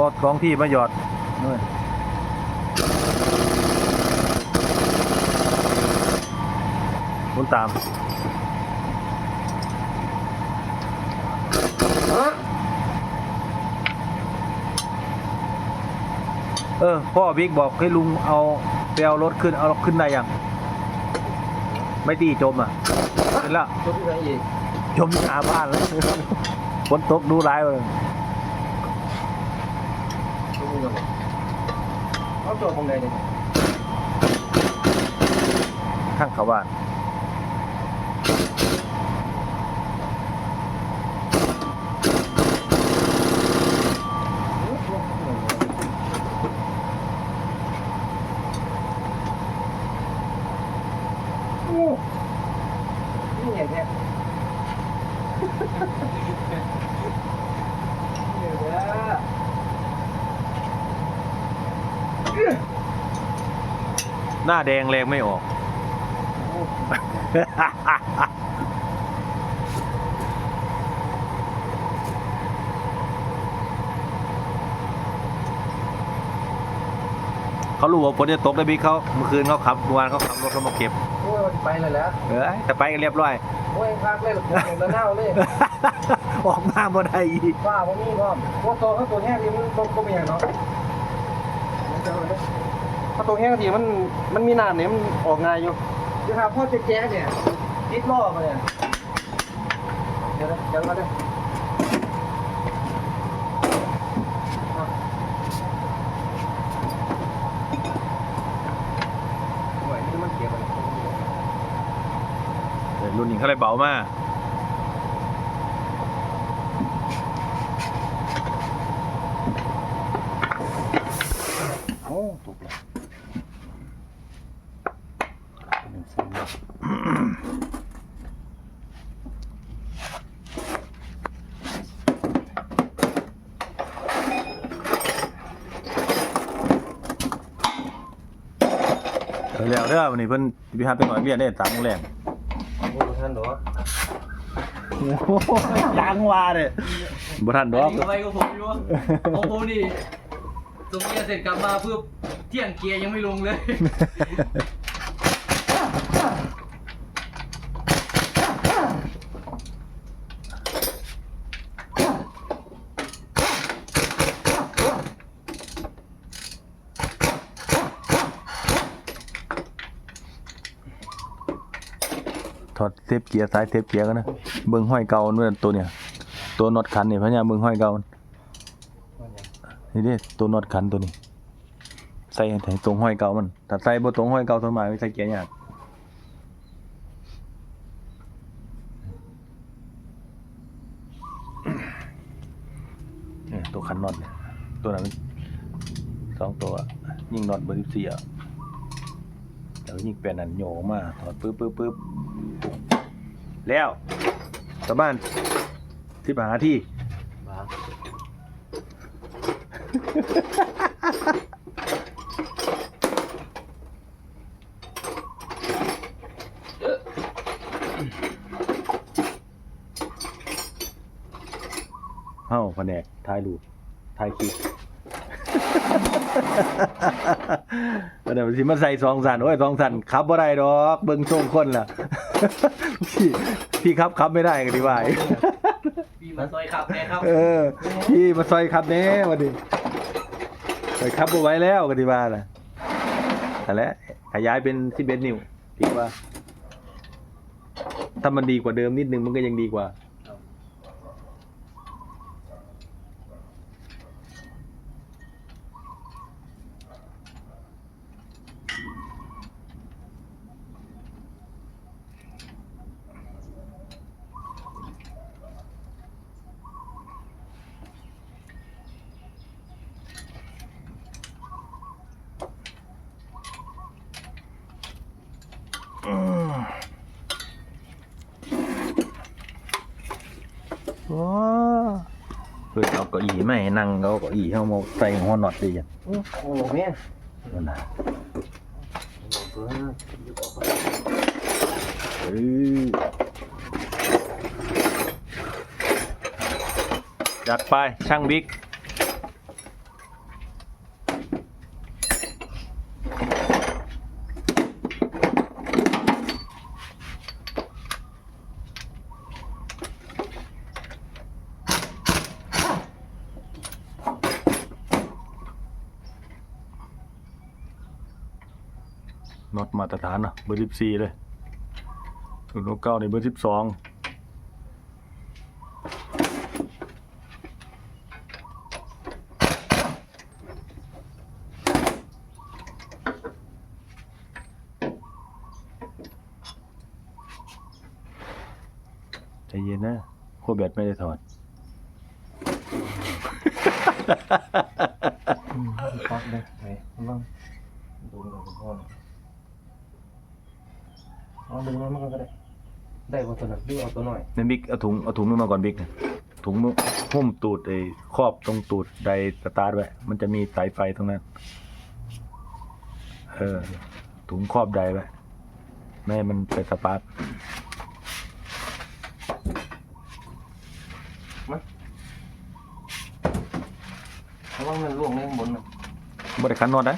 บอสของที่มาหยอดนู่นหมุนตามเออพ่อบิ๊กบอกให้ลุงเอาไปเอารถขึ้นเอารถขึ้นได้ยังไม่ตีจมอะขึ้นแล้วตัวที่ไหนอีกจมหน้าบ้านแล้วฝนตกดูร้ายเลย ตัวนี้กันเอาตัวตรงไหนเนี่ยข้างเขาบ้าน โอ้นี่ไงเนี่ยเดี๋ยวนะ ห น้าแดงแรงไม่ออก เขารู้ว่าฝนจะตกได้บิ๊กเขาเมื่อคืนเขาขับเมื่อวานเขาขับรถเขามาเก็บ โอ้ยมันไปเลยแล้วเออแต่ไปกันเรียบร้อย โอ้ยพักเลยหรอกผมจะเน่าเลยออกมาบ่ได้อีกว่าผมมีพร้อมว่าตัวเขาตัวแห้งดีมันก็ก็มีอย่างเนาะ ถ้าตัวแห้งทีมันมันมีน้ำเนี่ยมันออกง่ายอยู่คือครับพ่อจะแจ๊เนี่ยติดล่อมาเนี่ยเดี๋ยวนะเดี๋ยวมาเลยโอ้ยนี่มันเก็บอะไรเออรุ่นนี้เขาเลยเบามากโอ้ถูกแล้วหนึ่งสอง เออแล้วเด้อวันนี้เพิ่นพิพาทไปหน่อยเรียนได้ตามโรงแรมโอ้ท่านหรอยางวาเลยบ่ทันดอกไปกับผมอยู่ของผมนี่ตรงนี้เสร็จกลับมาเพื่อเที่ยงเกียร์ยังไม่ลงเลย ถอดเทปเกียร์ซ้ายเทปเกียร์กันนะเบิ่งห้อยเก่านู่นตัวเนี่ย ตัวน็อตคันนี่พะเนี่ยเบิ่งห้อยเก่านี่ด้ตัวน็อตคันตัวนี้ ใส่ให้ตรงห้อยเก่ามันถ้าใส่บ่ตรงห้อยเก่าสมัยใส่เกียร์ยากเนี่ยตัวคันน็อตเนี่ยตัวนั้นสองตัวยิงน็อตเบอร์สิบสี่อะ แล้วยิงเป็นอันโยงมา ถอดปึ๊บปึ๊บปึ๊บแล้วกลับบ้านที่หาที่บ้าเฮ้าแผนกถ่ายรูปถ่ายคลิป เดี๋ยวสิมาใส่สองสันโอ้ยสองสันขับบ่ได้ดอกเบิ่งช่วงคนล่ะพี่พี่ครับขับไม่ได้กันดีว่าพี่มาซอยขับแน่ครับเออพี่มาซอยขับแน่วันนี้ซอยขับบ่ไหว้แล้วกันดีว่าล่ะแต่แล้วขยายเป็นสิบเอ็ดนิ้วดีกว่า ถ้ามันดีกว่าเดิมนิดนึงมันก็ยังดีกว่า ว้าเพื่อเอาเก้าอี้ไม่ให้นั่งเอาเก้าอี้เข้ามาใส่หัวน็อตดีจังโอ้โหเนี่ยนั่นนะเออจัดไปช่างบิ๊ก น็อตมาตรฐานเนาะเบอร์สิบสี่เลยศูนย์เก้าในเบอร์สิบสองใจเย็นนะโคแบตไม่ได้ถอดปักเลยไหนบ้างดูหน่อยพ่อ เอาดึงมันมาก็ได้ ได้บ่ตัวนั้นหรือเอาตัวน้อยนั่นบิ๊กเอาถุงเอาถุงนึงมาก่อนบิ๊กนะถุงหุ้มตูดไอ้ครอบตรงตูดไดสตาร์ทไว้มันจะมีสายไฟตรงนั้น เออ ถุงครอบไดไว้ไม่ให้มันไปสปาร์ทเพราะว่ามันล่วงในข้างบนน่ะบ่ได้ขันน็อตนะ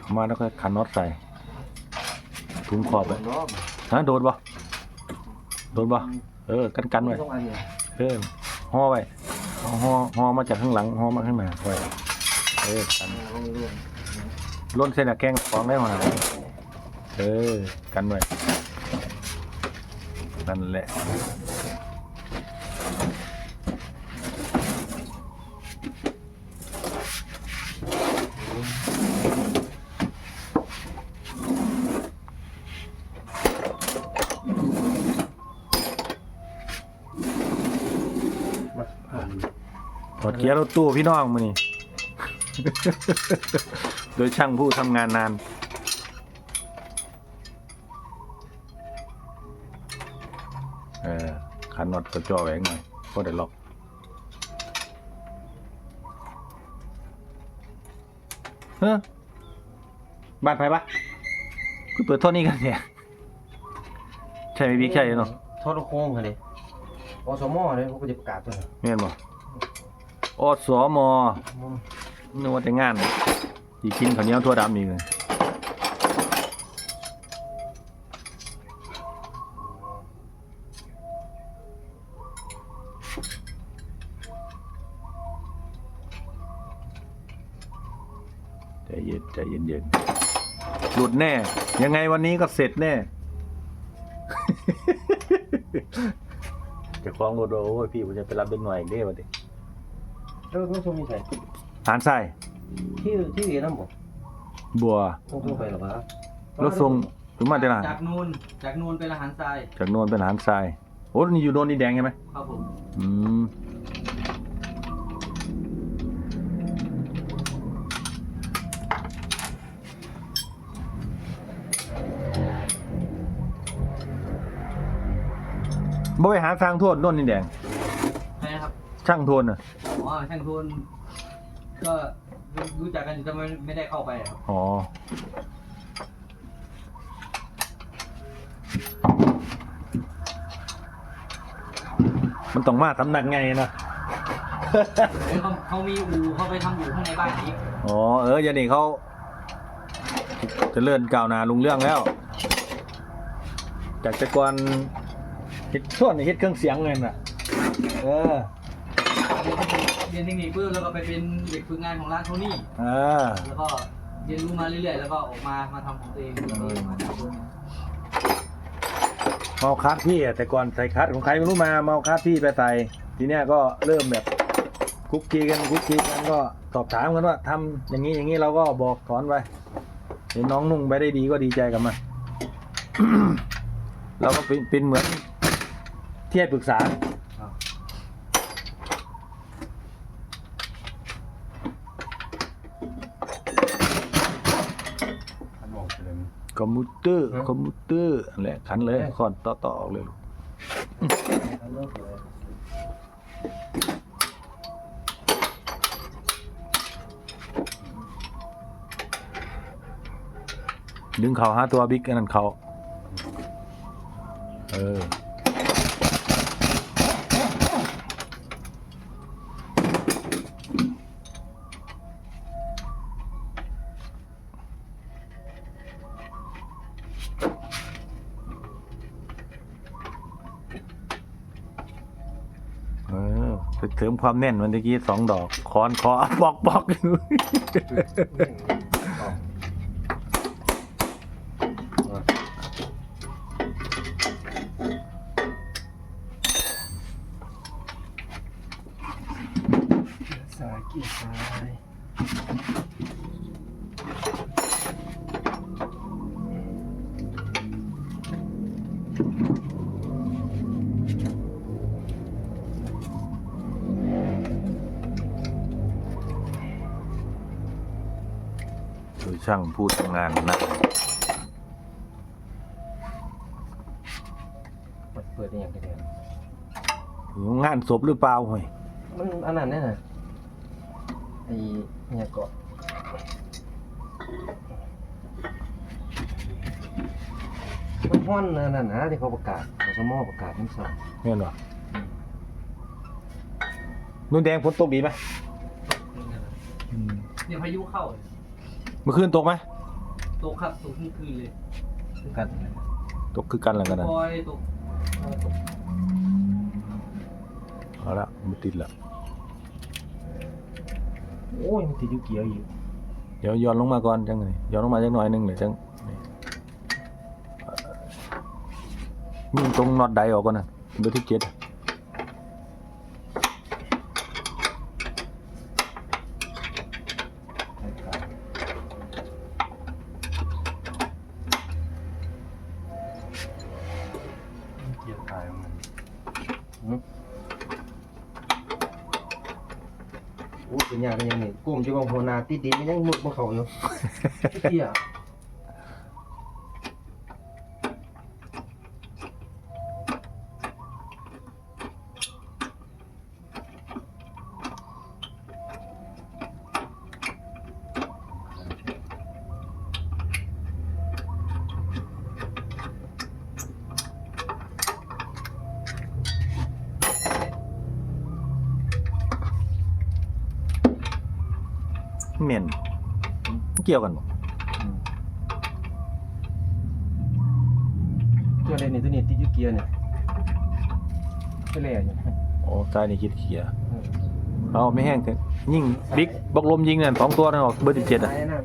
เอามาแล้วก็ขันน็อตใส่ ถุงขอบไปฮะโดนบ่โดนบ่เออ กันกันไว้เออห่อไว้ห่อห่อมาจากข้างหลังห่อมาข้างหน้าไว้เออกันล้นเส้นอะแกงฟองได้หมาเออ กันไว้นั่นแหละ ถอดเกียร์รถตู้พี่น้องมือนี่โดยช่างผู้ทำงานนาน เออขันน็อตกระจอแหวงหน่อยก็ได้ล็อกเฮ้อบ้านไผปะคือเปิดเท่านี้กันเนี่ย ใช่ไหมพี่ใช่เนาะ ทอดโค้งค่ะดิอสมอเลยเขาก็จะประกาศตัวน่ะเมียนบ่ อสมนึกว่าแต่งานอีกินข้าวเหนียวทั่วดำอีกเลยใจเย็นใจเย็นๆหลุดแน่ ยังไงวันนี้ก็เสร็จแน่จะคล้องรถว่าโอ้ยพี่ผมจะไปรับเด็กหน่อยเด้วันนี้ แล้วก็ชมมีใส่หานไส้ที่ที่เรียนน้ำบ่บัวคงทั่วไปหรอวะรถทรงถึงมาแต่ละจากนูนจากนูนไปละหันทรายจากโนนเป็นหานทรายโอ้นี่อยู่โนนนี่แดงใช่ไหมครับผมอืมบ่ไปหาทางโทษโนนนี่แดงใช่ครับช่างโทนอะ อ๋อช่างทุนก็รู้จักกันอยู่แต่ไม่ไม่ได้เข้าไปครับอ๋อ มันต้องมาสำนักไงนะเออเขาเขามีอู่เขาไปทำอู่ข้างในบ้านอีกอ๋อ เออยันนี่เขาเจะเลื่อนก้าวหน้าลุงเรื่องแล้ว จากแต่ก่อนเฮ็ดส่วนนี่เฮ็ดเครื่องเสียงเงินอะ เออ เรียนเทคนิคปุ๊บแล้วก็ไปเป็นเด็กฝึกงานของร้านโทนี่เออแล้วก็เรียนรู้มาเรื่อยๆ แล้วก็ออกมามาทำของตัวเองแล้วก็มาทำด้วยเมาคัดพี่อะแต่ก่อนใส่คัดของใครไม่รู้มาเมาคัดพี่ไปใส่ทีเนี้ยก็เริ่มแบบคุกคีกันคุกคีกันก็สอบถามกันว่าทำอย่างนี้อย่างนี้เราก็บอกสอนไปเห็นน้องนุ่งไปได้ดีก็ดีใจกับมัน เราก็เป็นเป็นเหมือนที่ให้ปรึกษา คอมพิวเตอร์คอมพิวเตอร์นั่นแหละขันเลยคอนต่อต่อออกเลยลูกดึงเขาหาตัวบิ๊กอันนั้นเขาเออเอ สริมความแน่นวันตะกี้สองดอกคอนคอปอกปอกอยู่สายกี่สาย ช่างผู้ทำงานนะเปิดเปิดได้ยังไงเนี่ยงานศพหรือเปล่าเฮ้ยมันอันนั้นแน่น่ะไอ้เนี่ยเกาะมันฮ้อนอันนั่นนะที่เขาประกาศอสมอประกาศทั้งสองแม่นบ่นุ่นแดงฝนตกดีไหมเนี่ยพายุเข้าเมื่อคืนตกไหมตกครับตกทั้งคืนเลยคือกันตกคือกันแล้วกันนะปอยตกเออตกเอาละมันติดละโอ้ยมันติดอยู่เกียร์อยู่เดี๋ยวย้อนลงมาก่อนจังเลยย้อนลงมาจังหน่อยหนึงเดี๋ยวจังนี่ยิงตรงน็อตใดออกก่อนนะเบอร์ที่เจ็ด อู้เป็นยากกันยังนี่ก้มจะว่าหัวหนาติดดินมันยังมุดบ่เขาอยู่เกีย เมียนเกี่ยวกันบ่เกียร์อะไรนี่ตัวนี้ติดอยู่เกียร์เนี่ยไม่แล่อยู่โอ้ใต้นี่คิดเขียเอาไม่แห้งถึงยิงบิ๊กบอกลมยิงเนี่ยสองตัวนั่นออกเบอร์ที่เจ็ดอะตายนะ